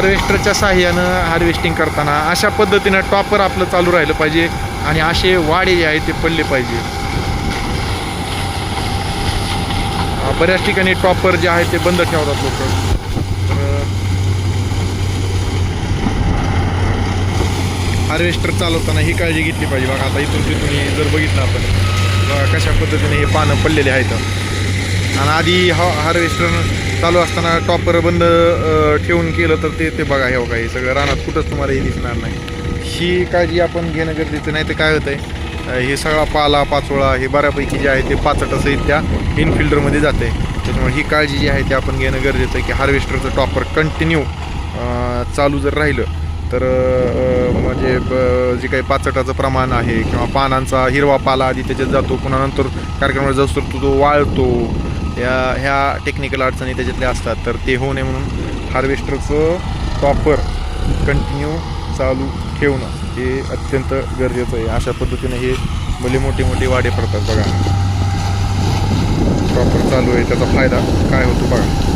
हार्वेस्टरच्या साह्यानं हार्वेस्टिंग करताना अशा पद्धतीनं टॉपर आपलं चालू राहिलं पाहिजे आणि असे वाडे जे आहेत ते पडले पाहिजे. बऱ्याच ठिकाणी टॉपर जे आहे ते बंद ठेवतात लोक. तर हार्वेस्टर चालवताना ही काळजी घेतली पाहिजे. बघा आता इथून तिथून जर बघितलं आपण कशा पद्धतीने हे पानं पडलेले आहेत. आणि आधी हा हार्वेस्टर चालू असताना टॉपर बंद ठेवून केलं तर ते ते बघा हे बघा हे सगळं रानात कुठंच तुम्हाला हे दिसणार नाही. ही काळजी आपण घेणं गरजेचं नाही तर काय होतंय आहे हे सगळा पाला पाचोळा हे बऱ्यापैकी जे आहे ते पाचटसहित त्या इनफिल्डरमध्ये जाते त्याच्यामुळे ही काळजी जी आहे ती आपण घेणं गरजेचं आहे की हार्वेस्टरचं टॉपर कंटिन्यू चालू जर राहिलं तर म्हणजे ब- जे काही पाचटाचं प्रमाण आहे किंवा पानांचा हिरवा पाला आधी त्याच्यात जातो पुन्हा नंतर कार्यक्रमाला जाऊस तो वाळतो. या ह्या टेक्निकल अडचणी त्याच्यातल्या असतात तर ते होऊ नये म्हणून हार्वेस्टरचं प्रॉपर कंटिन्यू चालू ठेवणं हे अत्यंत गरजेचं आहे. अशा पद्धतीने हे भले मोठे मोठे वाडे पडतात बघा. प्रॉपर चालू आहे त्याचा फायदा काय होतो बघा.